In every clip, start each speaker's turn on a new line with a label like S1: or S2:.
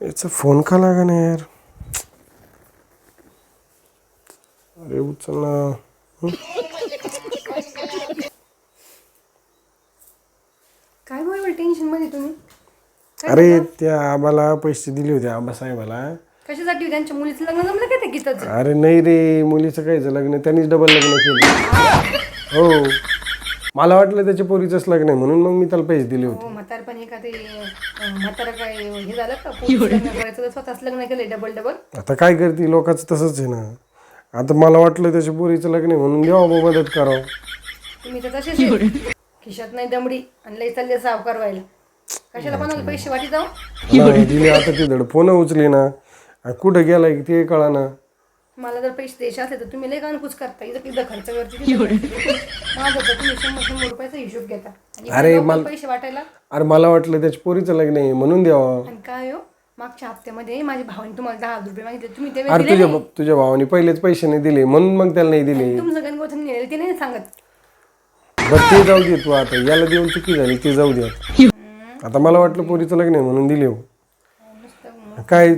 S1: याचा फोन का लागा नाही यार. अरे उचल ना?
S2: काय बरोबर टेन्शनमध्ये तुम्ही? काय
S1: अरे? त्या आबाला पैसे दिले होते आबा साहेबाला
S2: कशासाठी त्यांच्या मुलीचं लग्न जमलं का ते गीताचं?
S1: अरे नाही रे मुलीचं कायचं लग्न त्यांनीच डबल लग्न केलं. हो. मला वाटलं त्याच्या पोरीचंच लग्न आहे म्हणून मग मी त्याला पैसे दिले होते.
S2: हो ते म्हातारा काय हे झालं का? पोरीचं लग्न करायचं तर स्वतःच लग्न केलंय डबल डबल
S1: आता काय करते लोकांचं तसंच आहे ना. आता मला वाटलं त्याच्या पोरीचं लग्न आहे म्हणून द्यावं बा मदत करावं.
S2: तुम्ही तर तसेच आहे. खिशात नाही दमडी आणि लई चालले सावकार व्हायला. कशाला कोणाला पैसे वाटी जाऊ
S1: नाही, दिले आता ती धड फोन उचली ना. आणि कुठं गेलाय की ते कळा ना
S2: मला जर पैसे द्यायचे असले तर तुम्ही लई कानकुच करता. इथं इथं खर्च करते तिथं खर्च करते. माझं तर तुम्ही शंभर शंभर रुपयाचा हिशोब घेता. आणि
S1: अरे, मला-
S2: पैसे वाटायला?
S1: अरे मला वाटलं त्याच्या पोरीचं लग्न आहे म्हणून द्यावं.
S2: आणि काय हो? मागच्या हप्त्यामध्ये माझ्या भावाने तुम्हाला दहा हजार रुपये मागितले. तुम्ही ते
S1: अरे तुझ्या तुझ्या भावाने पहिलेच पैसे नाही दिले म्हणून मग त्याला नाही दिले.
S2: तुमचं गणगोथन नेलेलं ते नाही सांगत.
S1: बरं ते जाऊ दे तू आता. याला देऊन चुकी झाली ते जाऊ दे आता. आता मला वाटलं पोरीचं लग्न आहे म्हणून दिले हो.
S2: नुसतं
S1: काय?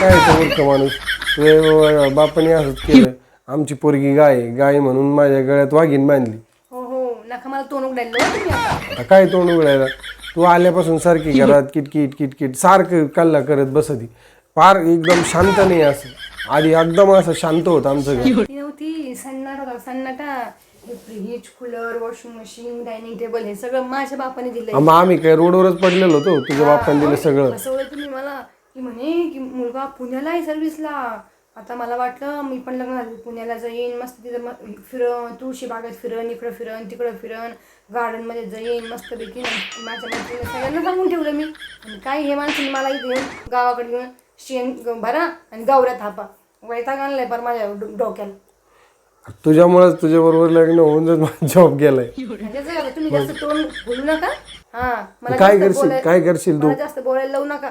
S1: काय ते मूर्ख माणूस. तुझ्या बापाने असंच केलं. आमची पोरगी गाय आहे. गाय म्हणून माझ्या गळ्यात वाघीण बांधली.
S2: हो हो. नका मला तोंड उघडायला लावू तुम्ही आता.
S1: आता काय तोंड उघडायला? तू आल्यापासून सारखी घरात किटकिट किटकिट सारखं कल्ला करत बसती. फार एकदम शांत नाही असं. आधी एकदम असं शांत होतं आमचं घर.
S2: ती नव्हती. सन्नाट होता. सन्नाटा हे fridge cooler washing machine dining table हे सगळं माझ्या बापाने दिलंय.
S1: मग आम्ही काय रोडवरच पडलेलो होतो. तुझ्या बापाने दिलं सगळं.
S2: की म्हणे की मुलगा पुण्याला आहे सर्व्हिसला आता मला वाटलं मी पण लग्न झालं पुण्याला जाईन मस्त तिथं फिरण तुळशी बागेत फिरण इकडं फिरण तिकडं फिरण गार्डनमध्ये जाईन मस्तपैकी माझ्या मैत्रिणी सगळ्यांना सांगून ठेवलं मी. आणि काय हे माणसाने मला इथे येऊन गावाकडे येऊन शेण भरा आणि गावऱ्या थापा. वैताग आणलाय पर माझ्या डो- डोक्याला.
S1: तुझ्यामुळेच तुझ्या बरोबर लग्न होऊन जर जॉब गेलाय.
S2: म्हणजे जर तुम्ही जास्त तोंड बोलू नका. हा मला
S1: काय
S2: जास्त
S1: करशील?
S2: बोलाय-
S1: काय करशील तू?
S2: मला जास्त बोलायला लावू नका.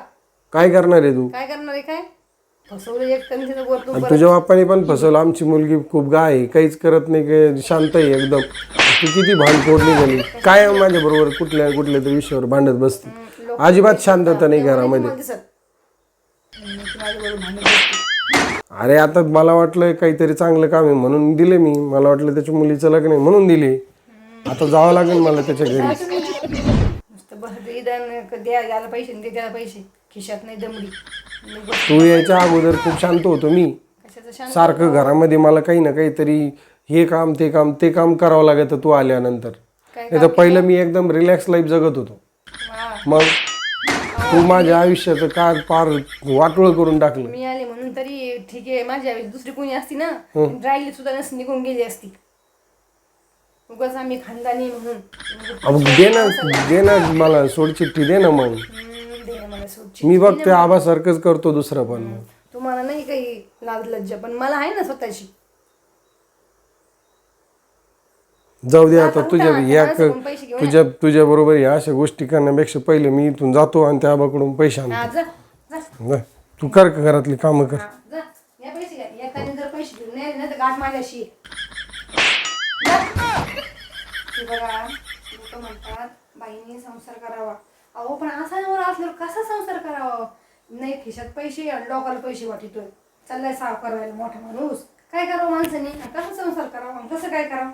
S1: काय करणार आहे तू?
S2: काय करणार आहे काय? फसवलं एक
S1: आणि तुझ्या बापाने पण फसवलं. आमची मुलगी खूप गाय आहे. काहीच करत नाही काय शांत आहे एकदम. तू किती भांड फोडली झाली. काय माझ्या बरोबर कुठल्या कुठल्या तरी विषयावर भांडत बसते. अजिबात शांतता नाही घरामध्ये.
S2: दिसत.
S1: अरे आता मला वाटलं काहीतरी चांगलं काम आहे म्हणून दिले मी. मला वाटलं त्याच्या मुलीचं लग्न आहे म्हणून दिले. आता जावं लागेल मला त्याच्या घरी.
S2: नुसतं बस दे इथं द्या याला पैसे आणि दे त्याला पैसे. खिशात नाही दमडी मग बस
S1: तू यायच्या अगोदर खूप शांत होतो मी.
S2: कशाचं शांत?
S1: सारखं घरामध्ये मला काही ना काहीतरी हे काम ते काम ते काम करावं लागत तू आल्यानंतर.
S2: काय
S1: नाही तर पहिलं मी एकदम रिलॅक्स लाईफ जगत होतो. मग तू माझ्या आयुष्याचं कार पार वाटोळ करून टाकलं.
S2: मी आले म्हणून तरी ठीक आहे. माझ्या ऐवजी दुसरी कोणी असती ना राहिली सुद्धा नसती निघून गेली असती. उगाच आम्ही खानदानी म्हणून.
S1: अहो, दे ना दे ना मला सोड चिठ्ठी दे ना मग.
S2: हम्म, मला सोडची
S1: मी बघतोय आबासारखंच करतो दुसरं पण.
S2: तुम्हाला नाही काही लाज लज्जा पण मला आहे ना स्वतःची
S1: जाऊ दे आता तुझ्या या तुझ्या तुझ्या बरोबर या अशा गोष्टी करण्यापेक्षा पहिले मी इथून जातो आणि त्या आबाकडून पैसे आणतो.
S2: जा.
S1: तू कर का घरातली कामं कर?
S2: जा. या पैसे घ्या. येताना जर पैसे घेऊन नाही आले ना तर गाठ माझ्याशी. आहे. जा. हे बघा लोक म्हणतात बाईने संसार करावा. अहो पण असा नवरा असल्यावर कसा संसार करावा? नाही खिशात पैसे आणि लोकांना पैसे वाटितोय. चाललाय सावकार व्हायला मोठा माणूस. काय करावं माणसाने? कसा संसार करावा? कसं काय करावं?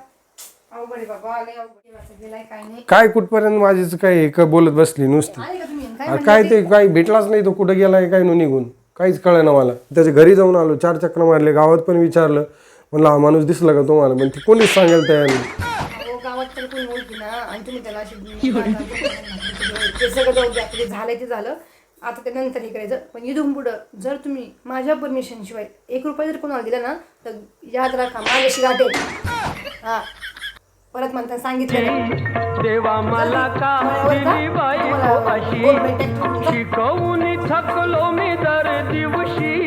S2: अवघड आहे बाबा लय अवघड आहे. वाचा गेलाय काय नाही.
S1: काय कुठपर्यंत माझीच काय हे का बोलत बसली नुसती?
S2: आले का तुम्ही? काय
S1: ते? काय भेटलाच नाही तो कुठं गेलाय काय नो निघून काहीच कळलं ना मला. त्याच्या घरी जाऊन आलो चार चक्र मारले गावात पण विचारलं. म्हणलं हा माणूस दिसला का तुम्हाला? पण ते कोणीच सांगायला तयार नाही.
S2: आणि तुम्ही त्याला अशी ते सगळं जाऊ द्या ते झालंय ते झालं. आता ते नंतर हे करायचं. पण इथून पुढं जर तुम्ही माझ्या परमिशन शिवाय एक रुपया जर कोणाला दिला ना तर याद राखा माझ्याशी गाठे हा. परत म्हणता सांगितलं.
S3: देवा मला का. शिकवून थकलो मी दर दिवशी.